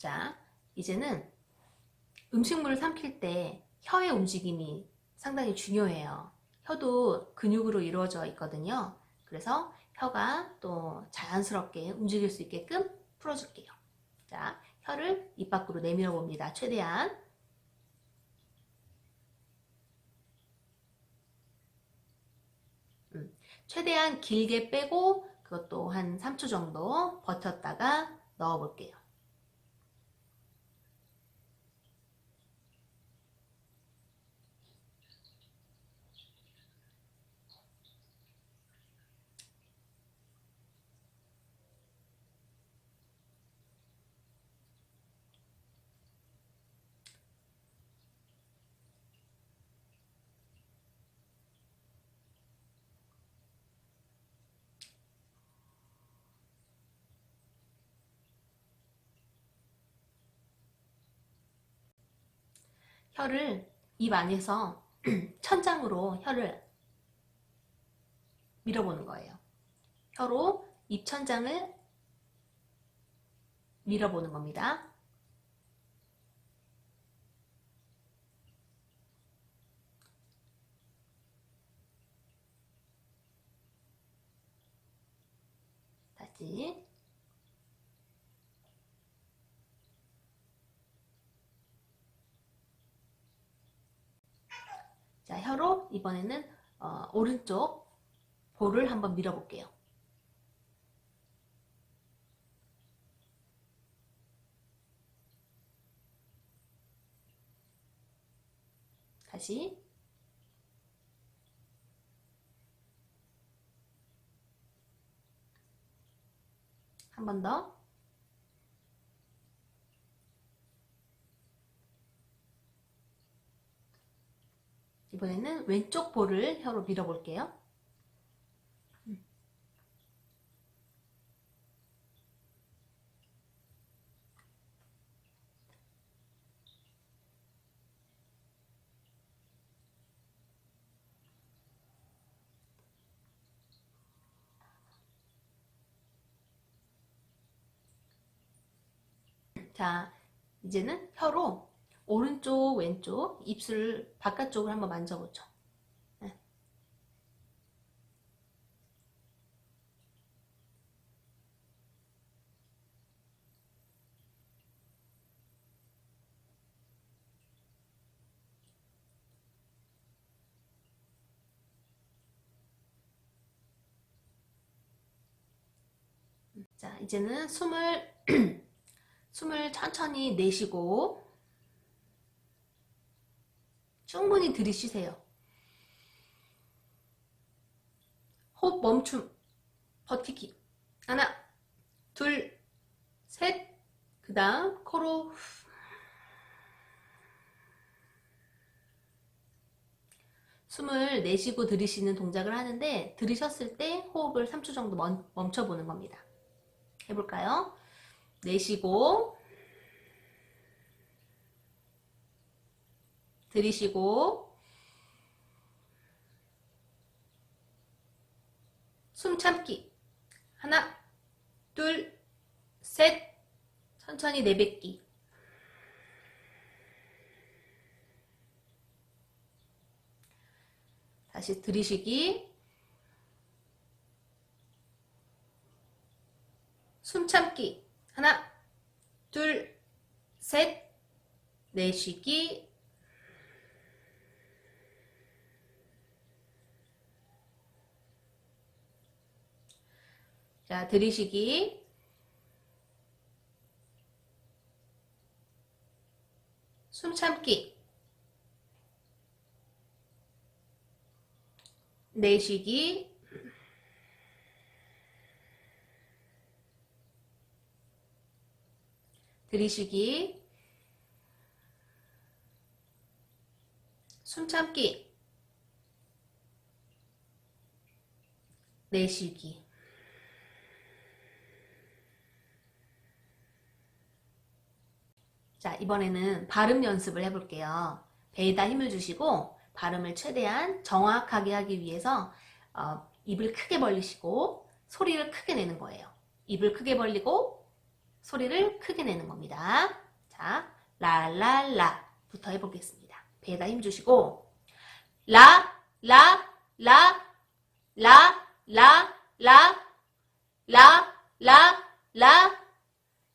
자, 이제는 음식물을 삼킬 때 혀의 움직임이 상당히 중요해요. 혀도 근육으로 이루어져 있거든요. 그래서 혀가 또 자연스럽게 움직일 수 있게끔 풀어줄게요. 자, 혀를 입 밖으로 내밀어 봅니다. 최대한. 음, 최대한 길게 빼고 그것도 한 3초 정도 버텼다가 넣어 볼게요. 혀를 입 안에서 천장으로 혀를 밀어보는 거예요. 혀로 입 천장을 밀어보는 겁니다. 다시 자, 혀로 이번에는 어, 오른쪽 볼을 한번 밀어볼게요. 다시 한 번 더. 이번에는 왼쪽 볼을 혀로 밀어볼게요. 자, 이제는 혀로 오른쪽, 왼쪽 입술 바깥쪽을 한번 만져보죠. 네. 자, 이제는 숨을 숨을 천천히 내쉬고 충분히 들이쉬세요. 호흡 멈춤. 버티기. 하나, 둘, 셋. 그 다음 코로 숨을 내쉬고 들이쉬는 동작을 하는데 들이셨을 때 호흡을 3초 정도 멈, 멈춰보는 겁니다. 해볼까요? 내쉬고 들이쉬고. 숨 참기. 하나 둘 셋. 천천히 내뱉기. 다시 들이쉬기. 숨 참기. 하나 둘 셋. 내쉬기 자, 들이쉬기. 숨 참기. 내쉬기. 들이쉬기. 숨 참기. 내쉬기. 이번에는 발음 연습을 해볼게요. 배에다 힘을 주시고 발음을 최대한 정확하게 하기 위해서 어, 입을 크게 벌리시고 소리를 크게 내는 거예요. 입을 크게 벌리고 소리를 크게 내는 겁니다. 자, 라라라부터 해보겠습니다. 배에다 힘 주시고 라, 라, 라, 라, 라, 라, 라, 라, 라,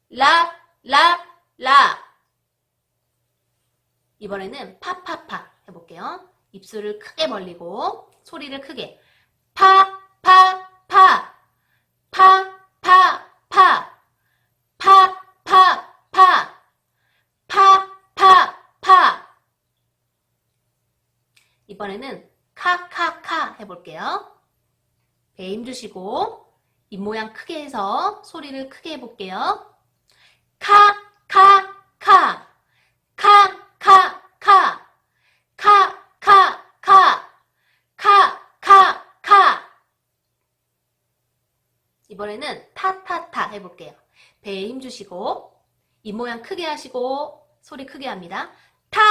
라, 라, 라. 이번에는 파파파 해볼게요. 입술을 크게 벌리고 소리를 크게 파파파 파파파 파파파 파파파 이번에는 카카카 해볼게요. 배 힘주시고 입 모양 크게 해서 소리를 크게 해볼게요. 카 이번에는 타, 타, 타 해볼게요. 배에 힘 주시고 입 모양 크게 하시고 소리 크게 합니다. 타,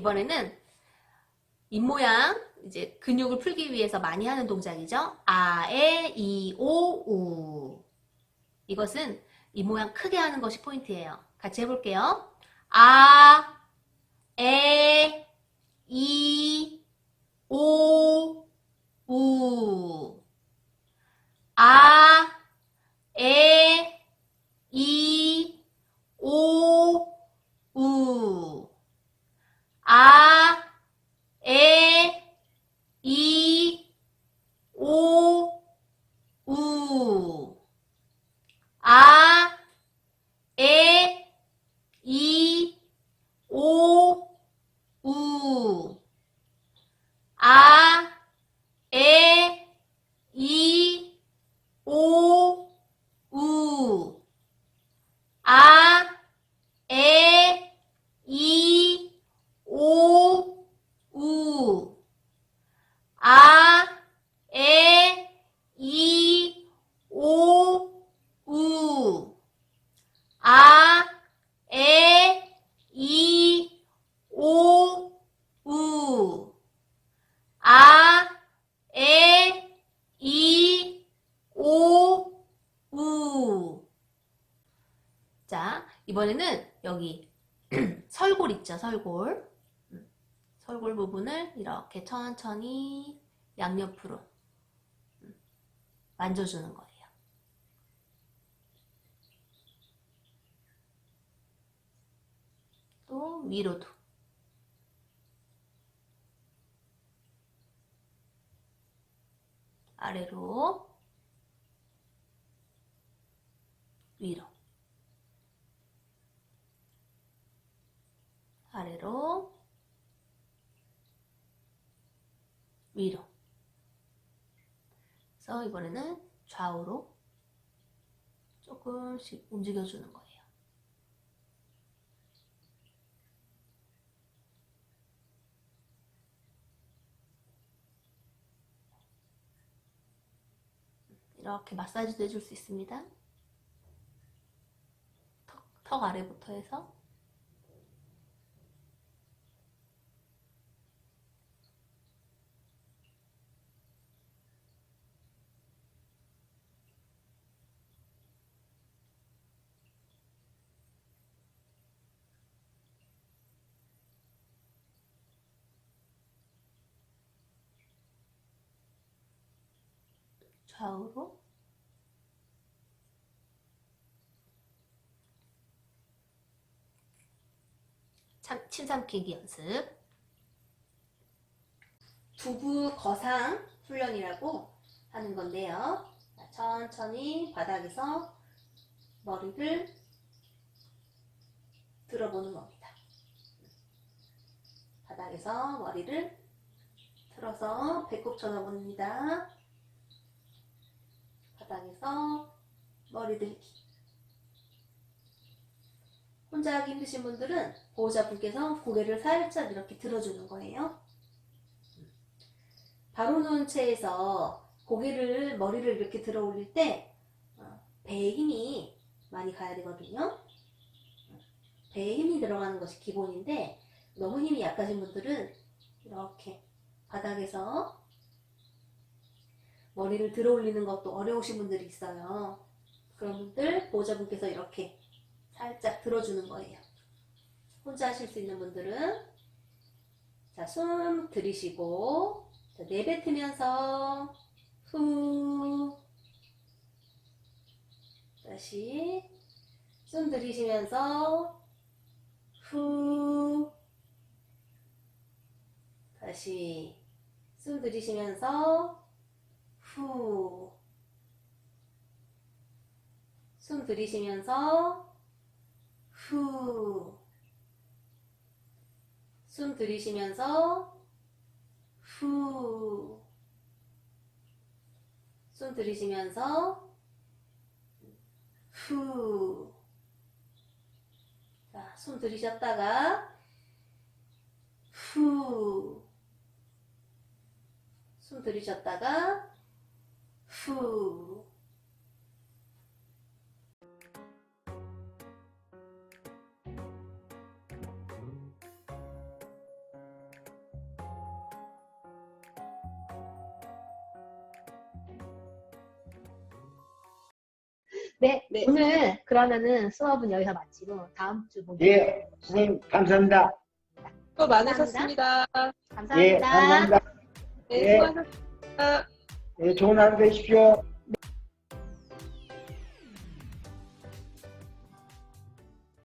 이번에는 입 모양 이제 근육을 풀기 위해서 많이 하는 동작이죠. 아, 에, 이, 오, 우. 이것은 입 모양 크게 하는 것이 포인트예요. 같이 해볼게요. 아, 에, 이, 오, 우. 아, 에, 이, 오, 우. 아, 에, 이, 오, 우. 아, 에, 이, 오, 우. 아, 에, 이, 오, 우. 아, 에, 이, 오, 우. 아, 에, 이, 오, 우. 아, 에, 이, 오, 우. 아, 에, 이, 오, 우. 자, 이번에는 여기 설골 있죠, 설골. 음, 설골 부분을 이렇게 천천히 양옆으로 음, 만져주는 거예요. 또 위로도. 아래로 위로 아래로 위로 그래서 이번에는 좌우로 조금씩 움직여주는 거예요. 이렇게 마사지도 해줄 수 있습니다. 턱, 턱 아래부터 해서 좌우로 참- 침 삼키기 연습. 두부 거상 훈련이라고 하는 건데요. 자, 천천히 바닥에서 머리를 들어보는 겁니다. 바닥에서 머리를 틀어서 배꼽 쳐다봅니다. 바닥에서 머리 들기. 혼자 하기 힘드신 분들은 보호자분께서 고개를 살짝 이렇게 들어주는 거예요. 바로 누운 채에서 고개를, 머리를 이렇게 들어 올릴 때 어, 배에 힘이 많이 가야 되거든요. 배에 힘이 들어가는 것이 기본인데 너무 힘이 약하신 분들은 이렇게 바닥에서 머리를 들어 올리는 것도 어려우신 분들이 있어요. 그런 분들 보호자분께서 이렇게 살짝 들어주는 거예요. 혼자 하실 수 있는 분들은 자, 숨 들이쉬고 자, 내뱉으면서 후 다시 숨 들이쉬면서 후 다시 숨 들이쉬면서 후 숨 들이쉬면서 후. 숨 들이쉬면서 후. 숨 들이쉬면서 후. 자, 숨 들이셨다가 후. 숨 들이셨다가 후. 네, 네. 오늘 그러면은 수업은 여기서 마치고 다음 주 목요일 예, 선생님 감사합니다. 수고 많으셨습니다. 감사합니다. 예, 감사합니다. 네, 예. 수고하셨습니다. 예, 좋은 하루 되십시오.